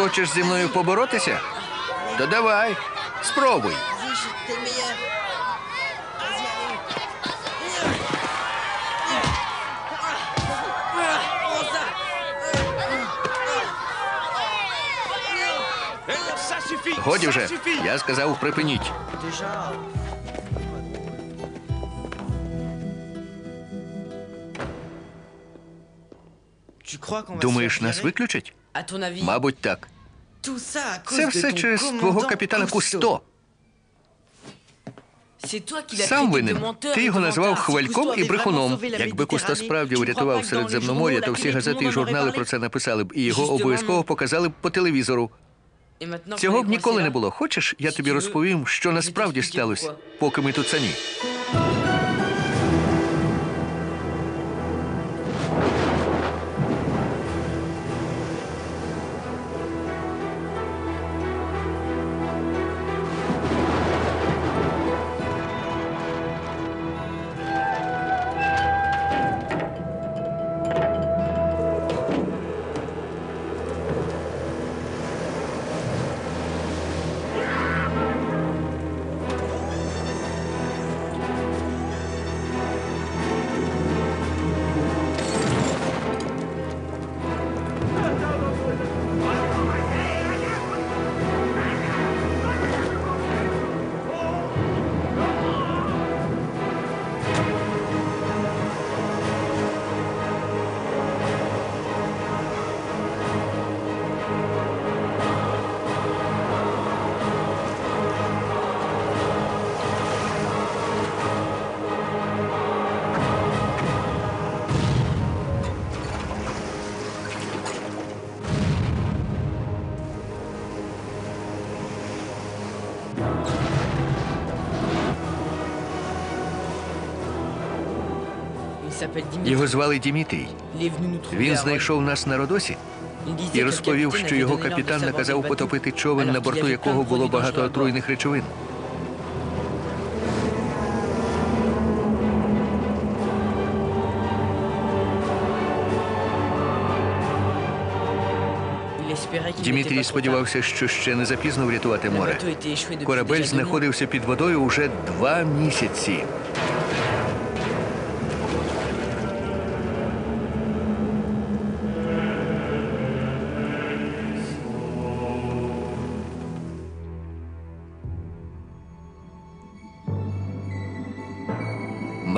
Хочеш зі мною поборотися? То давай, спробуй. Годі вже. Я сказав, припиніть. Думаєш, нас виключать? Мабуть, так. Це все через твого капітана. Кусто. Сам винен. Ти його назвав хвальком і брехуном. Якби Кусто справді les Середземномор'я, то всі газети і журнали про це написали б, і його обов'язково показали б по телевізору. Цього б ніколи не було. Хочеш, я тобі розповім, що насправді сталося, поки ми тут самі. Його звали Дімітрій. Він знайшов нас на Родосі і розповів, що його капітан наказав потопити човен, на борту якого було багато отруйних речовин. Дімітрій сподівався, що ще не запізно врятувати море. Корабель знаходився під водою уже два місяці.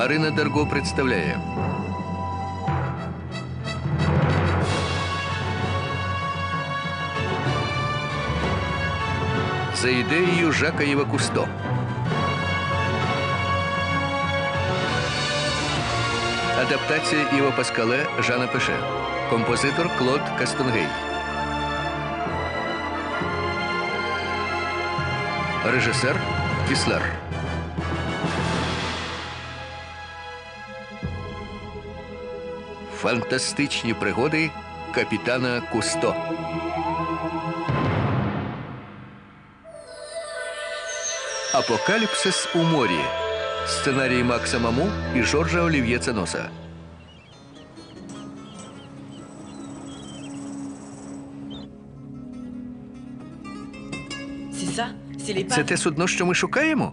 Марина Дарго представляє. За ідеєю Жака Єва Кусто. Адаптація Іва Паскале Жана Пеше. Композитор Клод Кастонгей. Режисер Кіслер. Фантастичні пригоди капітана Кусто. Апокаліпсис у морі. Сценарій Макса Маму і Жоржа Олів'є Ценоса. Це те судно, що ми шукаємо?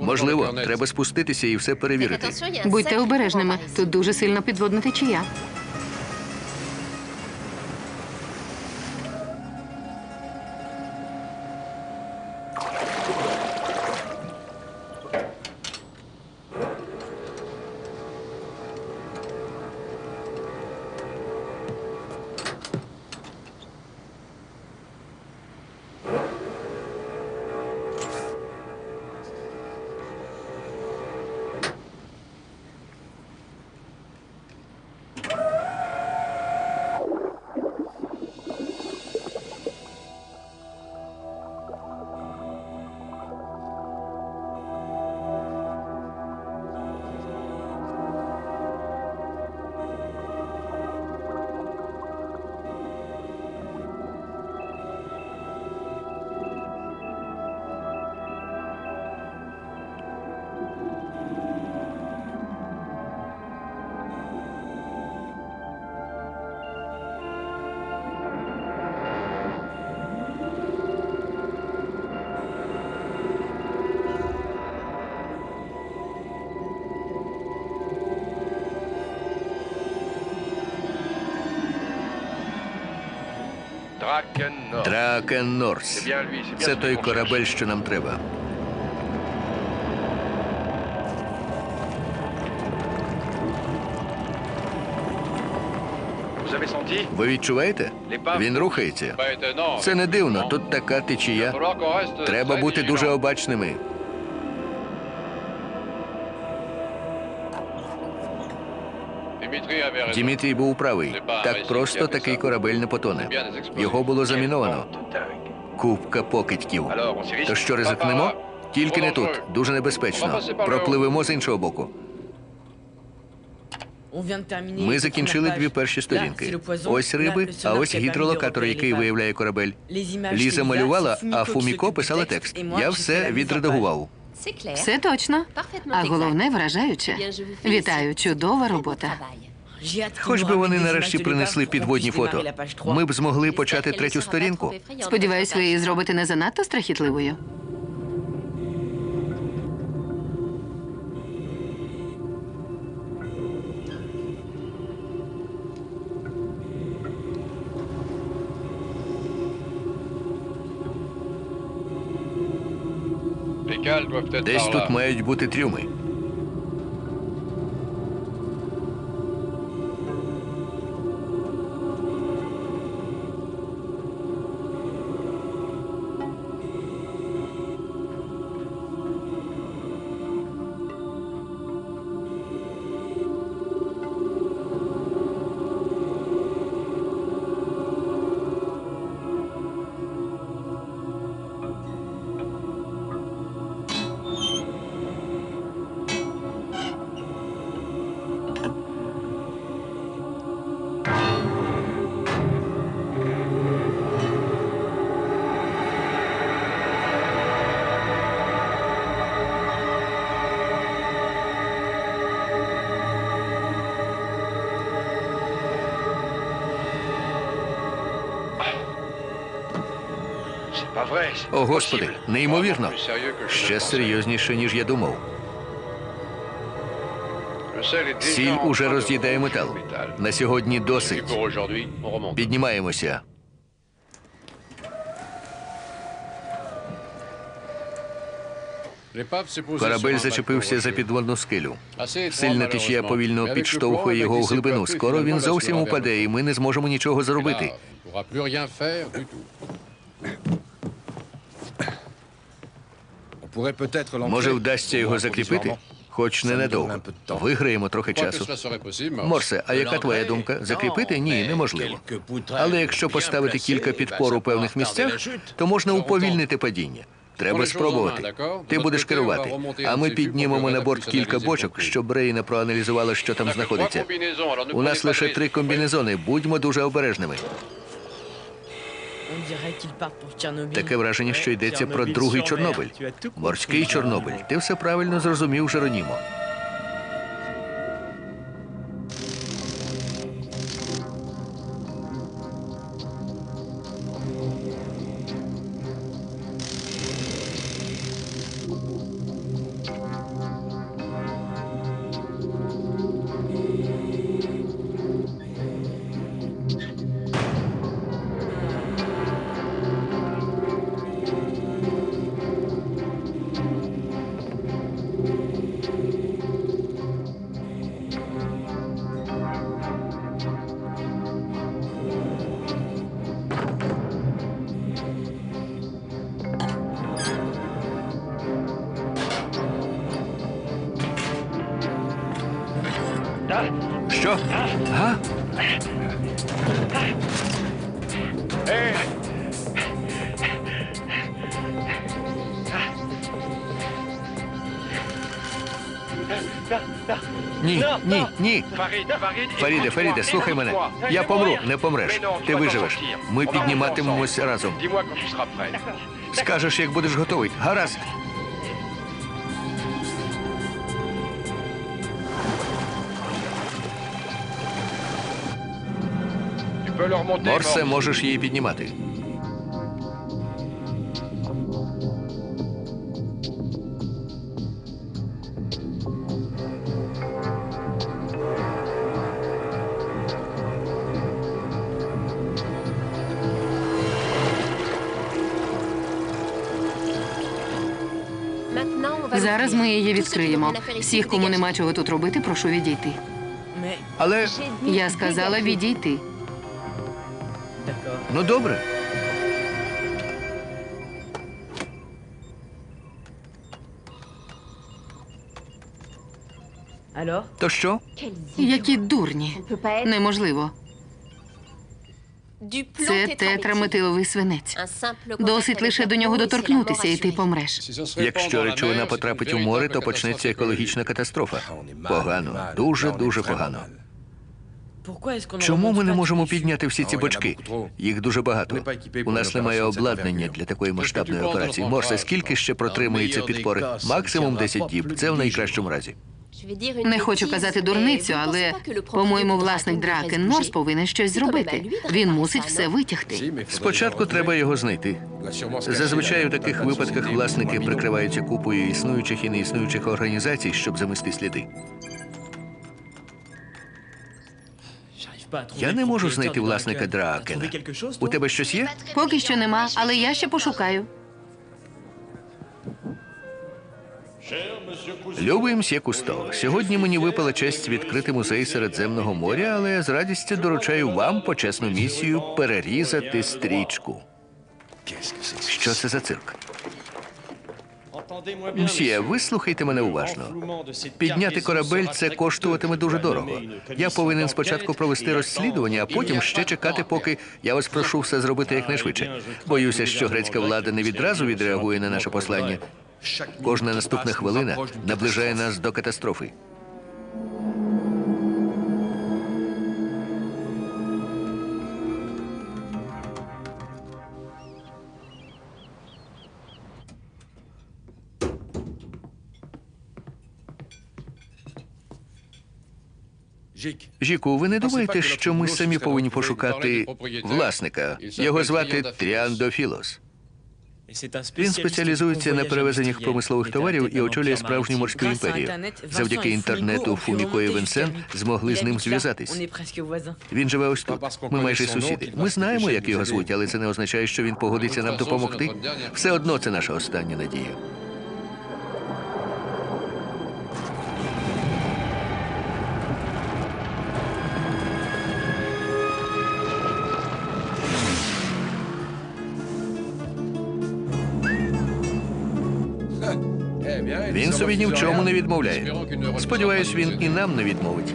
Можливо, треба спуститися і все перевірити. Будьте обережними. Тут дуже сильно підводна течія. Дракен Норс. Це той корабель, що нам треба. Ви відчуваєте? Він рухається. Це не дивно. Тут така течія. Треба бути дуже обачними. Дімітрій був правий. Так просто такий корабель не потоне. Його було заміновано. Купка покидьків. То що ризикнемо? Тільки не тут. Дуже небезпечно. Пропливемо з іншого боку. Ми закінчили дві перші сторінки. Ось риби, а ось гідролокатор, який виявляє корабель. Ліза малювала, а Фуміко писала текст. Я все відредагував. Все точно. А головне вражаюче. Вітаю, чудова робота. Хоч би вони нарешті принесли підводні фото. Ми б змогли почати третю сторінку. Сподіваюсь, ви її зробите не занадто страхітливою. Десь тут мають бути трюми. О, господи, неймовірно. Ще серйозніше, ніж я думав. Сіль уже роз'їдає метал. На сьогодні досить. Піднімаємося. Корабель зачепився за підводну скелю. Сильна течія повільно підштовхує його в глибину. Скоро він зовсім упаде, і ми не зможемо нічого зробити. Може, вдасться його закріпити? Хоч ненадовго. Виграємо трохи часу. Морсе, а яка твоя думка? Закріпити? Ні, неможливо. Але якщо поставити кілька підпор у певних місцях, то можна уповільнити падіння. Треба спробувати. Ти будеш керувати. А ми піднімемо на борт кілька бочок, щоб Рейна проаналізувала, що там знаходиться. У нас лише три комбінезони. Будьмо дуже обережними. Таке враження, що йдеться про другий Чорнобиль. Морський Чорнобиль. Ти все правильно зрозумів, Жеронімо. Ні, ні, ні. Фаріде, Фаріде, слухай мене. Я помру, не помреш. Ти виживеш. Ми підніматимемось разом. Скажеш, як будеш готовий. Гаразд. Морсе, можеш її піднімати. Зараз ми її відкриємо. Всіх, кому нема чого тут робити, прошу відійти. Але я сказала відійти ну добре. То що? Які дурні. Неможливо. Це тетраметиловий свинець. Досить лише до нього доторкнутися, і ти помреш. Якщо речовина потрапить у море, то почнеться екологічна катастрофа. Погано, дуже дуже погано. Чому ми не можемо підняти? підняти всі ці бочки? Їх дуже багато. У нас немає обладнання для такої масштабної операції. Морсе, скільки ще протримується підпори? Максимум 10 діб. Це в найкращому разі. Не хочу казати дурницю, але, по-моєму, власник Дракен Норс повинен щось зробити. Він мусить все витягти. Спочатку треба його знайти. Зазвичай у таких випадках власники прикриваються купою існуючих і неіснуючих організацій, щоб замести сліди. Я не можу знайти власника Драакена. У тебе щось є? Поки що нема, але я ще пошукаю. Любий мсьє Кусто, сьогодні мені випала честь відкрити музей Середземного моря, але я з радістю доручаю вам почесну місію перерізати стрічку. Що це за цирк? Мсьє, вислухайте мене уважно. Підняти корабель це коштуватиме дуже дорого. Я повинен спочатку провести розслідування, а потім ще чекати, поки я вас прошу все зробити якнайшвидше. Боюся, що грецька влада не відразу відреагує на наше послання. Кожна наступна хвилина наближає нас до катастрофи. Жіку, ви не думаєте, що ми самі повинні пошукати власника? Його звати Тріандофілос. Він спеціалізується на перевезеннях промислових товарів і очолює справжню морську імперію. Завдяки інтернету Фуміко і Венсен змогли з ним зв'язатись. Він живе ось тут. Ми майже сусіди. Ми знаємо, як його звуть, але це не означає, що він погодиться нам допомогти. Все одно це наша остання надія. Собі ні в чому не відмовляє. Сподіваюсь, він і нам не відмовить.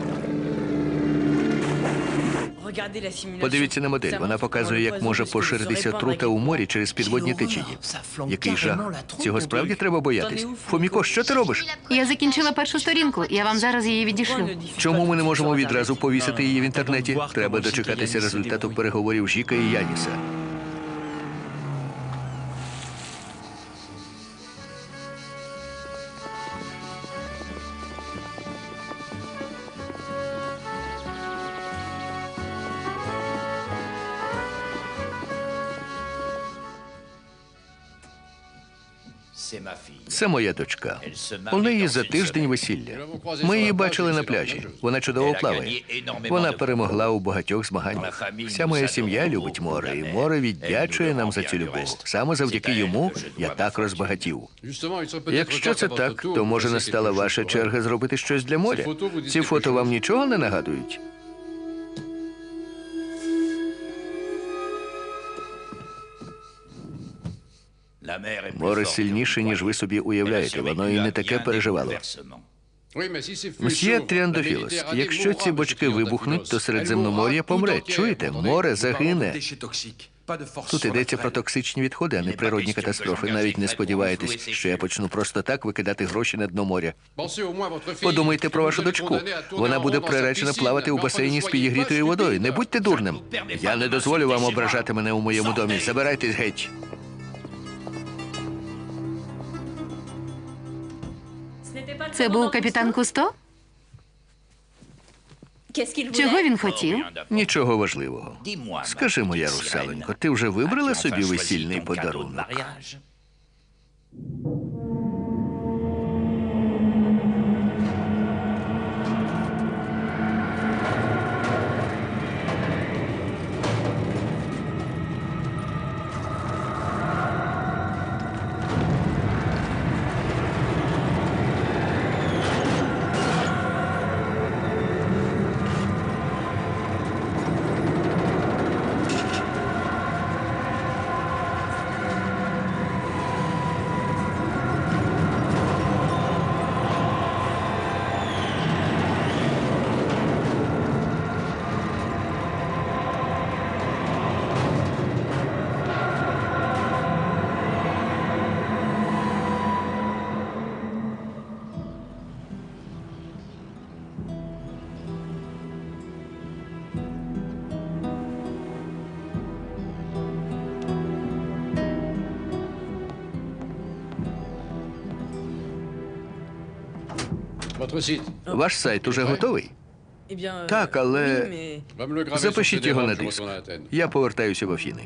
Подивіться на модель. Вона показує, як може поширитися отрута у морі через підводні течії. Який жах. Цього справді треба боятись. Фоміко, що ти робиш? Я закінчила першу сторінку. Я вам зараз її відішлю. Чому ми не можемо відразу повісити її в інтернеті? Треба дочекатися результату переговорів Жіка і Яніса. Це моя дочка. У неї за тиждень весілля. Ми її бачили на пляжі. Вона чудово плаває. Вона перемогла у багатьох змаганнях. Вся моя сім'я любить море, і море віддячує нам за цю любов. Саме завдяки йому я так розбагатів. Якщо це так, то може настала ваша черга зробити щось для моря. Ці фото вам нічого не нагадують? Море сильніше, ніж ви собі уявляєте. Воно і не таке переживало. Мсьє Тріандофілос, якщо ці бочки вибухнуть, то Середземномор'я помре. Чуєте? Море загине. Тут йдеться про токсичні відходи, а не природні катастрофи. Навіть не сподіваєтесь, що я почну просто так викидати гроші на дно моря. Подумайте про вашу дочку. Вона буде приречена плавати у басейні з підігрітою водою. Не будьте дурним. Я не дозволю вам ображати мене у моєму домі. Забирайтесь геть. Це був капітан Кусто? Чого він хотів? Нічого важливого. Скажи, моя русаленько, ти вже вибрала собі весільний подарунок? Ваш сайт уже готовий? Так, але запишіть його на диск. Я повертаюся в Афіни.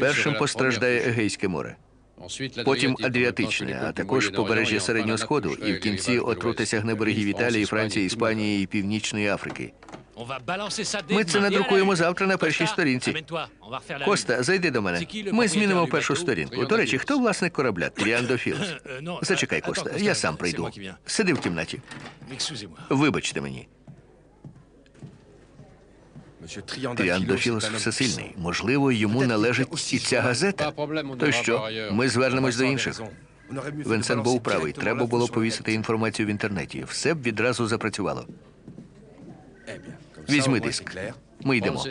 Першим постраждає Егейське море, потім Адріатичне, а також побережжя Середнього Сходу, і в кінці отрута сягне берегів Італії, Франції, Іспанії і Північної Африки. Ми це надрукуємо завтра на першій сторінці. Коста, зайди до мене. Ми змінимо першу сторінку. До речі, хто власник корабля? Тріандо Філс. Зачекай, Коста, я сам прийду. Сиди в кімнаті. Вибачте мені. Тріандо Філс всесильний. Можливо, йому належить і ця газета. То що, ми звернемось до інших. Венсен був правий. Треба було повісити інформацію в інтернеті. Все б відразу запрацювало. Візьми диск. Ми йдемо.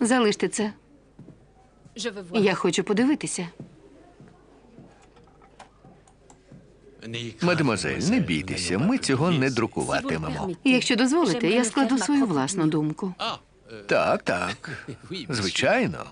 Залиште це. Я хочу подивитися. Мадемуазель, не бійтеся, ми цього не друкуватимемо. Якщо дозволите, я складу свою власну думку. Так, так. Звичайно.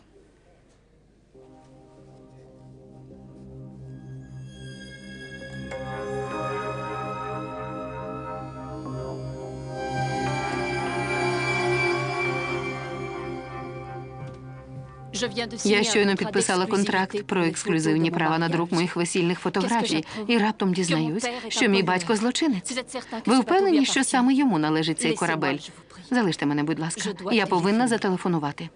Я щойно підписала контракт про ексклюзивні права на друк моїх весільних фотографій і раптом дізнаюсь, що мій батько злочинець. Ви впевнені, що саме йому належить цей корабель? Залиште мене, будь ласка. Я повинна зателефонувати.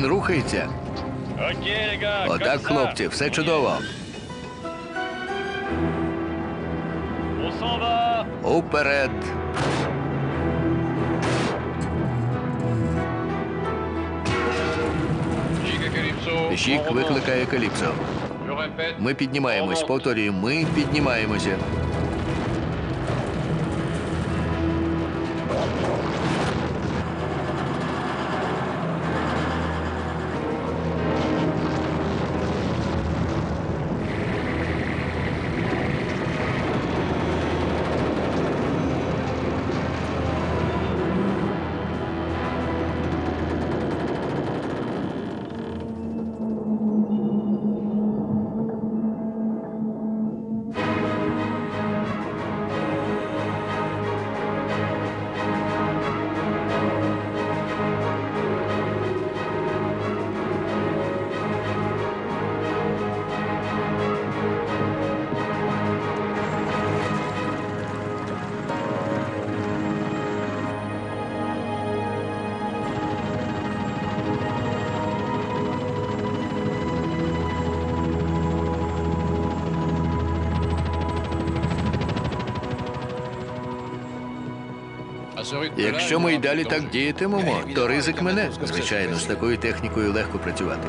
Він рухається. Отак, хлопці, все чудово. Уперед. Жік викликає Каліпсо. Ми піднімаємось. Повторюю, ми піднімаємося. Якщо ми й далі так діятимемо, то ризик мене. Звичайно, з такою технікою легко працювати.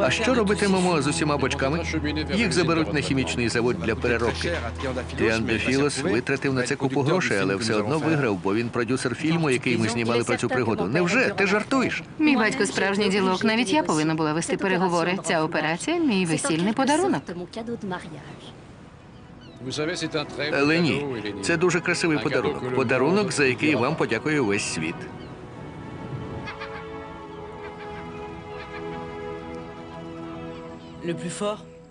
А що робитимемо з усіма бочками? Їх заберуть на хімічний завод для переробки. Тріандафілос витратив на це купу грошей, але все одно виграв, бо він продюсер фільму, який ми знімали про цю пригоду. Невже? Ти жартуєш? Мій батько справжній ділок. Навіть я повинна була вести переговори. Ця операція мій весільний подарунок. Але ні, це дуже красивий подарунок. Подарунок, за який вам подякує весь світ.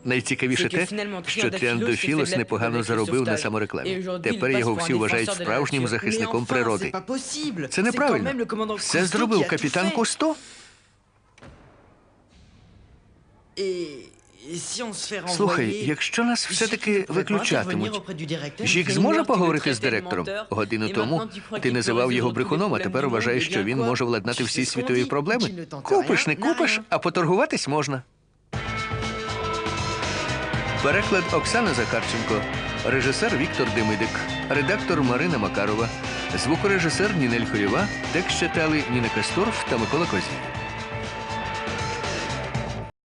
Найцікавіше те, що Тріандофілос непогано заробив на саморекламі. Тепер його всі вважають справжнім захисником природи. Це неправильно. Все зробив капітан Кусто. Слухай, якщо нас все-таки виключатимуть, Жік зможе поговорити з директором? Годину тому ти називав його брехуном, а тепер вважаєш, що він може владнати всі світові проблеми. Купиш, не купиш, а поторгуватись можна. Переклад Оксана Захарченко, режисер Віктор Демидик, редактор Марина Макарова, звукорежисер Нінель Хорєва, текст читали Ніна Касторф та Микола Козій.